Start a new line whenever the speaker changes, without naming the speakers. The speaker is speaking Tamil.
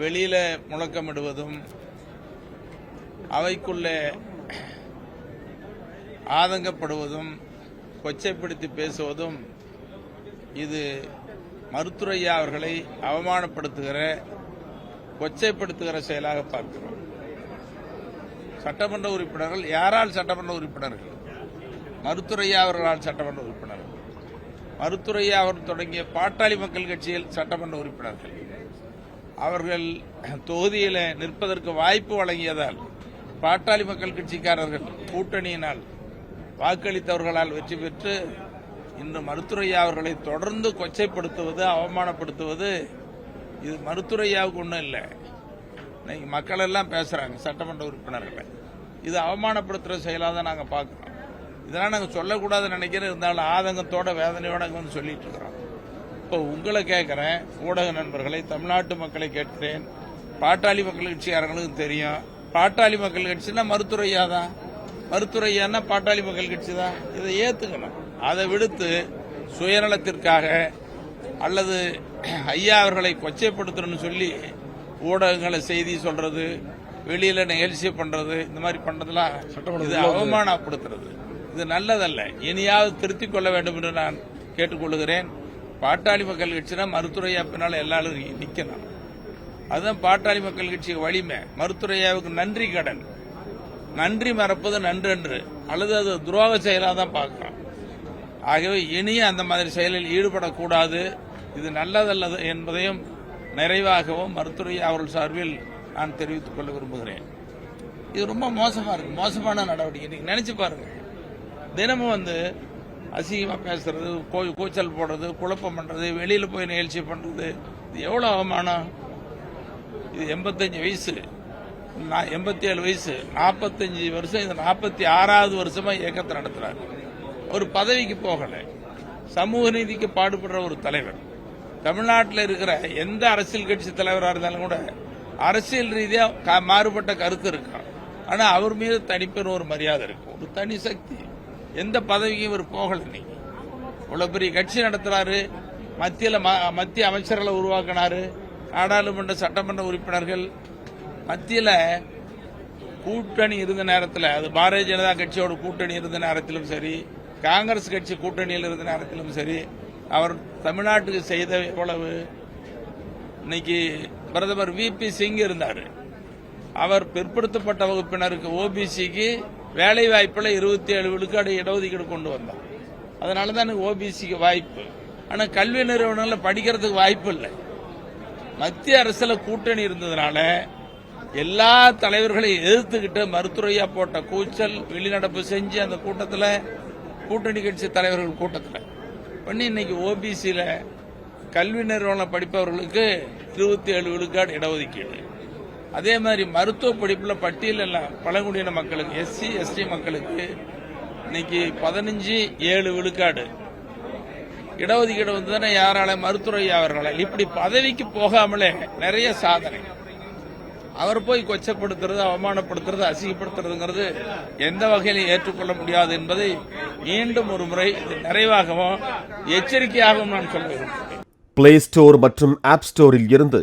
வெளியில முழக்கமிடுவதும் அவைக்குள்ளே ஆதங்கப்படுவதும் கொச்சைப்படுத்தி பேசுவதும் இது மருத்துரையா அவர்களை அவமானப்படுத்துகிற கொச்சைப்படுத்துகிற செயலாக பார்க்கிறோம். சட்டமன்ற உறுப்பினர்கள் யாரால் சட்டமன்ற உறுப்பினர்கள்? மருத்துரையா அவர்களால் சட்டமன்ற உறுப்பினர்கள். மருத்துரையா அவர் தொடங்கிய பாட்டாளி மக்கள் கட்சியில் சட்டமன்ற உறுப்பினர்கள். அவர்கள் தொகுதியில் நிற்பதற்கு வாய்ப்பு வழங்கியதால் பாட்டாளி மக்கள் கட்சிக்காரர்கள் கூட்டணியினால் வாக்களித்தவர்களால் வெற்றி பெற்று இன்று மருத்துரையா அவர்களை தொடர்ந்து கொச்சைப்படுத்துவது அவமானப்படுத்துவது இது மருத்துரையாவுக்கு ஒன்றும் இல்லை. இன்னைக்கு மக்கள் எல்லாம் பேசுகிறாங்க சட்டமன்ற உறுப்பினர்களை. இது அவமானப்படுத்துகிற செயலாக தான் நாங்கள் பார்க்குறோம். இதெல்லாம் நாங்கள் சொல்லக்கூடாதுன்னு நினைக்கிறேன். இருந்தாலும் ஆதங்கத்தோட வேதனையோட வந்து சொல்லிட்டு இருக்கிறோம். இப்போ உங்களை கேட்குறேன் ஊடக நண்பர்களை தமிழ்நாட்டு மக்களை கேட்கிறேன். பாட்டாளி மக்கள் கட்சிக்காரங்களுக்கும் தெரியும். பாட்டாளி மக்கள் கட்சினா மருத்துரையா தான் மருத்துரையான்னா பாட்டாளி மக்கள் கட்சி தான் இதை ஏத்துக்கணும். அதை விடுத்து சுயநலத்திற்காக அல்லது ஐயா அவர்களை கொச்சைப்படுத்தணும்னு சொல்லி ஊடகங்களை செய்தி சொல்றது வெளியில நிகழ்ச்சி பண்றது இந்த மாதிரி பண்றதெல்லாம் இது அவமானப்படுத்துறது. இது நல்லதல்ல. இனியாவது திருத்திக் கொள்ள வேண்டும் என்று நான் கேட்டுக்கொள்கிறேன். பாட்டாளி மக்கள் கட்சினா மருத்துரையா பின்னால எல்லாரும் நிக்கணும். அதுதான் பாட்டாளி மக்கள் கட்சி வலிமை. மருத்துரையாவுக்கு நன்றி கடன். நன்றி மறப்பது நன்றன்று அல்லது அது துரோக செயலாக தான் பார்க்குறோம் ஆகவே இனியும் அந்த மாதிரி செயலில் ஈடுபடக்கூடாது. இது நல்லதல்லது என்பதையும் நிறைவாகவும் மருத்துவரையா அவர்கள் சார்பில் நான் தெரிவித்துக் கொள்ள விரும்புகிறேன். இது ரொம்ப மோசமாக இருக்கு. மோசமான நடவடிக்கை. நீங்கள் நினைச்சு பாருங்க. தினமும் வந்து அசிங்கமாக பேசுறது கோ- கூச்சல் போடுறது குழப்பம் பண்றது வெளியில போய் நிகழ்ச்சி பண்றது. இது எவ்வளோ அவமானம்? இது எண்பத்தஞ்சு வயசு. நான் எண்பத்தி ஏழு வயசு. நாற்பத்தஞ்சு வருஷம் இது நாற்பத்தி ஆறாவது வருஷமா இயக்கத்தை நடத்துறாரு. ஒரு பதவிக்கு போகலை. சமூக நீதிக்கு பாடுபடுற ஒரு தலைவர். தமிழ்நாட்டில் இருக்கிற எந்த அரசியல் கட்சி தலைவராக இருந்தாலும் கூட அரசியல் ரீதியாக க- மாறுபட்ட கருத்து இருக்கும் ஆனால் அவர் மீது தனிப்பெரும் ஒரு மரியாதை இருக்கும். ஒரு தனி சக்தி. எந்த பதவிக்கும் இவர் போகல இன்னைக்கு. இவ்வளவு பெரிய கட்சி நடத்துறாரு. மத்தியில் ம- மத்திய அமைச்சர்களை உருவாக்கினாரு. நாடாளுமன்ற சட்டமன்ற உறுப்பினர்கள். மத்தியில் கூட்டணி இருந்த நேரத்தில் அது பாரதிய ஜனதா கட்சியோட கூட்டணி இருந்த நேரத்திலும் சரி காங்கிரஸ் கட்சி கூட்டணியில் இருந்த நேரத்திலும் சரி அவர் தமிழ்நாட்டுக்கு செய்த எவ்வளவு இன்னைக்கு பிரதமர் வி பி சிங் இருந்தார். அவர் பிற்படுத்தப்பட்ட வகுப்பினருக்கு ஓபிசிக்கு வேலை வாய்ப்பில் இருபத்தி ஏழு விழுக்காடு இடஒதுக்கீடு கொண்டு வந்தார் அதனால தான் எனக்கு ஓபிசிக்கு வாய்ப்பு. ஆனால் கல்வி நிறுவனங்களில் படிக்கிறதுக்கு வாய்ப்பு இல்லை. மத்திய அரசில் கூட்டணி இருந்ததுனால எல்லா தலைவர்களையும் எதிர்த்துக்கிட்டு மருத்துவையா போட்ட கூச்சல் வெளிநடப்பு செஞ்சு அந்த கூட்டத்தில் கூட்டணி கட்சி தலைவர்கள் கூட்டத்தில். பண்ணி இன்னைக்கு ஓபிசியில் கல்வி நிறுவனம் படிப்பவர்களுக்கு இருபத்தி ஏழு விழுக்காடு இடஒதுக்கீடு. அதே மாதிரி மருத்துவ படிப்பில் பட்டியலில் பழங்குடியின மக்களுக்கு எஸ்சி எஸ்டி மக்களுக்கு இன்னைக்கு பதினஞ்சு ஏழு விழுக்காடு. இடஒதுக்கீடு வந்ததுன்னா யாரால மருத்துவரை அவர்களால் இப்படி பதவிக்கு போகாமலே நிறைய சாதனை. அவர் போய் கொச்சப்படுத்துறது அவமானப்படுத்துறது அசிங்கப்படுத்துறதுங்கிறது எந்த வகையிலும் ஏற்றுக்கொள்ள முடியாது என்பதை மீண்டும் ஒரு முறை இது நிறைவாகவும் எச்சரிக்கையாகவும் நான் சொல்ல
பிளே ஸ்டோர் மற்றும் ஆப் ஸ்டோரில் இருந்து